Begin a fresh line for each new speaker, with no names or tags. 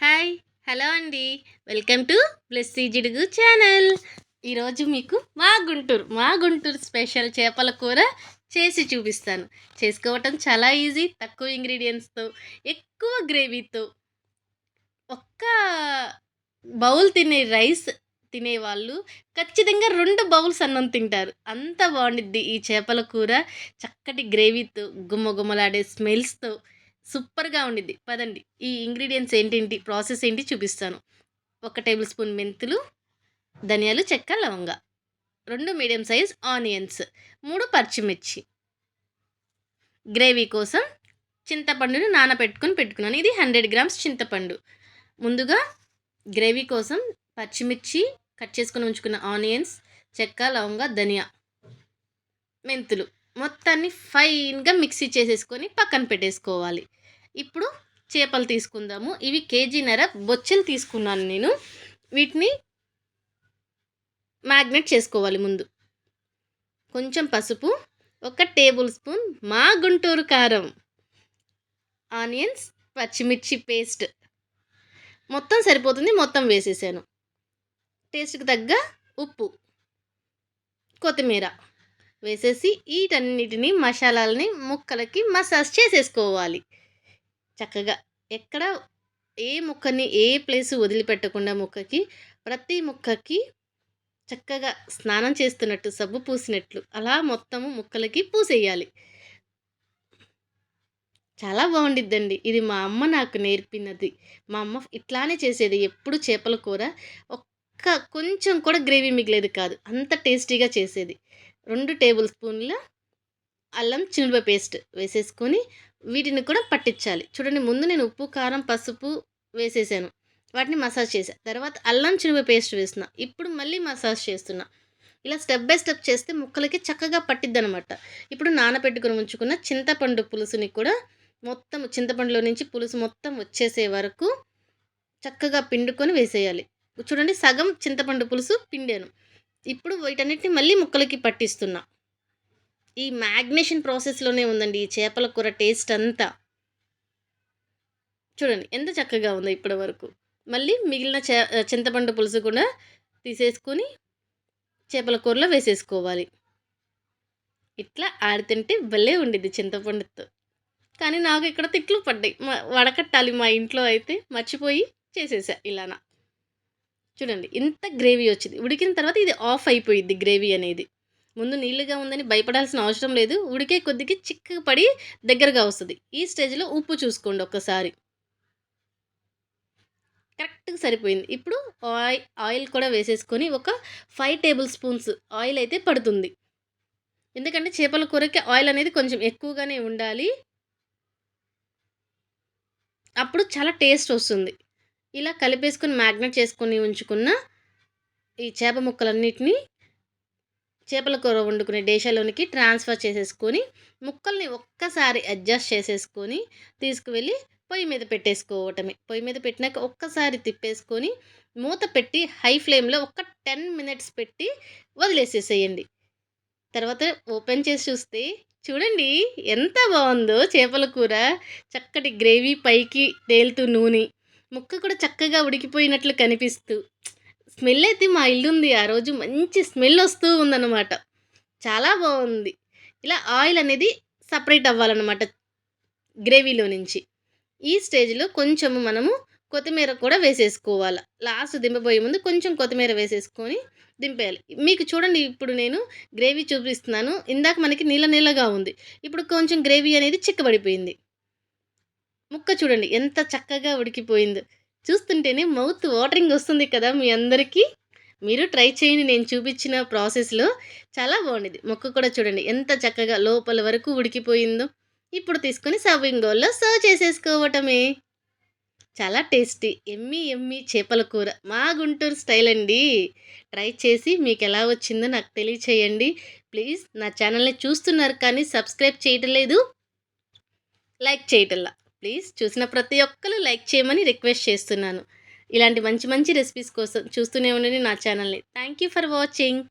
Hi hello అండి. Welcome to Blessy Jidugu channel. ఈరోజు మీకు మా గుంటూరు మా గుంటూరు స్పెషల్ చేపల కూర చేసి చూపిస్తాను. చేసుకోవటం చాలా ఈజీ తక్కువ ఇంగ్రీడియంట్స్తో ఎక్కువ గ్రేవీతో. ఒక్క బౌల్ తినే రైస్ తినేవాళ్ళు ఖచ్చితంగా రెండు బౌల్స్ అన్నం తింటారు. అంత బాగుండిద్ది ఈ చేపల కూర. చక్కటి గ్రేవీతో గుమ్మగుమ్మలాడే స్మెల్స్తో. సూపర్గా ఉండిద్ది. పదండి. ఈ ఇంగ్రీడియంట్స్ ఏంటేంటి? ప్రాసెస్ ఏంటి చూపిస్తాను. ఒక టేబుల్ స్పూన్ మెంతులు ధనియాలు చెక్క లవంగ. రెండు మీడియం సైజ్ ఆనియన్స్. మూడు పచ్చిమిర్చి. గ్రేవీ కోసం చింతపండును నానబెట్టుకొని పెట్టుకున్నాను. ఇది హండ్రెడ్ గ్రామ్స్ చింతపండు. ముందుగా గ్రేవీ కోసం పచ్చిమిర్చి కట్ చేసుకొని ఉంచుకున్న ఆనియన్స్ చెక్క లవంగ ధనియా మెంతులు. మొత్తాన్ని ఫైన్గా మిక్సీ చేసేసుకొని పక్కన పెట్టేసుకోవాలి. ఇప్పుడు చేపలు తీసుకుందాము. ఇవి కేజీన్నర బొచ్చెలు తీసుకున్నాను నేను. వీటిని మ్యాగ్నెట్ చేసుకోవాలి ముందు. కొంచెం పసుపు ఒక టేబుల్ స్పూన్ మా గుంటూరు కారం ఆనియన్స్ పచ్చిమిర్చి పేస్ట్. మొత్తం సరిపోతుంది. మొత్తం వేసేసాను. టేస్ట్కి తగ్గ ఉప్పు కొత్తిమీర. వేసేసి వీటన్నిటిని మసాలాలని ముక్కలకి మసాజ్ చేసేసుకోవాలి. చక్కగా ఎక్కడ ఏ ముక్కని ఏ ప్లేస్ వదిలిపెట్టకుండా ముక్కకి ప్రతి ముక్కకి చక్కగా స్నానం చేస్తున్నట్టు సబ్బు పూసినట్లు అలా మొత్తము ముక్కలకి పూసేయాలి. చాలా బాగుండిద్దండి. ఇది మా అమ్మ నాకు నేర్పినది. మా అమ్మ ఇట్లానే చేసేది. ఎప్పుడు చేపల కూర ఒక్క కొంచెం కూడా గ్రేవీ మిగిలేదు కాదు. అంత టేస్టీగా చేసేది. రెండు టేబుల్ స్పూన్ల అల్లం చినుప పేస్ట్ వేసేసుకొని వీటిని కూడా పట్టించాలి. చూడండి ముందు నేను ఉప్పు కారం పసుపు వేసేసాను. వాటిని మసాజ్ చేశాను తర్వాత అల్లం చినుప పేస్ట్ వేసిన ఇప్పుడు మళ్ళీ మసాజ్ చేస్తున్నా. ఇలా స్టెప్ బై స్టెప్ చేస్తే ముక్కలకి చక్కగా పట్టిద్ది అనమాట ఇప్పుడు నానబెట్టుకుని ఉంచుకున్న చింతపండు పులుసుని కూడా మొత్తం చింతపండులో నుంచి పులుసు మొత్తం వచ్చేసే వరకు చక్కగా పిండుకొని వేసేయాలి. చూడండి సగం చింతపండు పులుసు పిండాను. ఇప్పుడు వీటన్నిటిని మళ్ళీ ముక్కలకి పట్టిస్తున్నా. ఈ మ్యాగ్నేషన్ ప్రాసెస్లోనే ఉందండి ఈ చేపల కూర టేస్ట్ అంతా. చూడండి ఎంత చక్కగా ఉందో ఇప్పటి వరకు. మళ్ళీ మిగిలిన చే చింతపండు పులుసు కూడా తీసేసుకొని చేపల కూరలో వేసేసుకోవాలి. ఇట్లా ఆడితింటే భలే ఉండిద్ది చింతపండుతో. కానీ నాకు ఇక్కడ తిట్లు పడ్డాయి. వడకట్టాలి మా ఇంట్లో అయితే. మర్చిపోయి చేసేసా ఇలానా. చూడండి ఇంత గ్రేవీ వచ్చింది. ఉడికిన తర్వాత ఇది ఆఫ్ అయిపోయింది గ్రేవీ అనేది. ముందు నీళ్ళుగా ఉందని భయపడాల్సిన అవసరం లేదు. ఉడికే కొద్దికి చిక్కగా పడి దగ్గరగా వస్తుంది. ఈ స్టేజ్లో ఉప్పు చూసుకోండి ఒక్కసారి. కరెక్ట్గా సరిపోయింది. ఇప్పుడు ఆయిల్ ఆయిల్ కూడా వేసేసుకొని ఒక ఫైవ్ టేబుల్ స్పూన్స్ ఆయిల్ అయితే పడుతుంది. ఎందుకంటే చేపల కూరకి ఆయిల్ అనేది కొంచెం ఎక్కువగానే ఉండాలి. అప్పుడు చాలా టేస్ట్ వస్తుంది. ఇలా కలిపేసుకొని మ్యాగ్నెట్ చేసుకొని ఉంచుకున్న ఈ చేప ముక్కలన్నిటినీ చేపల కూర వండుకునే డేషాలోనికి ట్రాన్స్ఫర్ చేసేసుకొని ముక్కల్ని ఒక్కసారి అడ్జస్ట్ చేసేసుకొని తీసుకువెళ్ళి పొయ్యి మీద పెట్టేసుకోవటమే. పొయ్యి మీద పెట్టినాక ఒక్కసారి తిప్పేసుకొని మూత పెట్టి హై ఫ్లేమ్లో ఒక టెన్ మినిట్స్ పెట్టి వదిలేసేసేయండి. తర్వాత ఓపెన్ చేసి చూస్తే చూడండి ఎంత బాగుందో చేపల కూర. చక్కటి గ్రేవీ పైకి తేలుతూ నూనె. ముక్క కూడా చక్కగా ఉడికిపోయినట్లు కనిపిస్తూ స్మెల్ అయితే మా ఇల్లు ఉంది ఆ రోజు మంచి స్మెల్ వస్తూ ఉందన్నమాట. చాలా బాగుంది ఇలా ఆయిల్ అనేది సపరేట్ అవ్వాలన్నమాట గ్రేవీలో నుంచి. ఈ స్టేజ్లో కొంచెము మనము కొత్తిమీర కూడా వేసేసుకోవాలి. లాస్ట్ దింపబోయే ముందు కొంచెం కొత్తిమీర వేసేసుకొని దింపేయాలి. మీకు చూడండి ఇప్పుడు నేను గ్రేవీ చూపిస్తున్నాను. ఇందాక మనకి నీళ్ళ నీళ్ళగా ఉంది. ఇప్పుడు కొంచెం గ్రేవీ అనేది చిక్కబడిపోయింది. ముక్క చూడండి ఎంత చక్కగా ఉడికిపోయిందో. చూస్తుంటేనే మౌత్ వాటరింగ్ వస్తుంది కదా మీ అందరికీ. మీరు ట్రై చేయండి నేను చూపించిన ప్రాసెస్లో చాలా బాగుండేది. మొక్క కూడా చూడండి ఎంత చక్కగా లోపల వరకు ఉడికిపోయిందో. ఇప్పుడు తీసుకొని సర్వింగ్ బౌల్లో సర్వ్ చేసేసుకోవటమే. చాలా టేస్టీ ఎమ్మి ఎమ్మి చేపల కూర. మా గుంటూరు స్టైల్ అండి. ట్రై చేసి మీకు ఎలా వచ్చిందో నాకు తెలియచేయండి. ప్లీజ్ నా ఛానల్ని చూస్తున్నారు కానీ సబ్స్క్రైబ్ చేయటం లేదు. లైక్ చేయటంలా ప్లీజ్ చూసిన ప్రతి ఒక్కరు లైక్ చేయమని రిక్వెస్ట్ చేస్తున్నాను. ఇలాంటి మంచి మంచి రెసిపీస్ కోసం చూస్తూనే ఉండండి నా ఛానల్ని. Thank you for watching.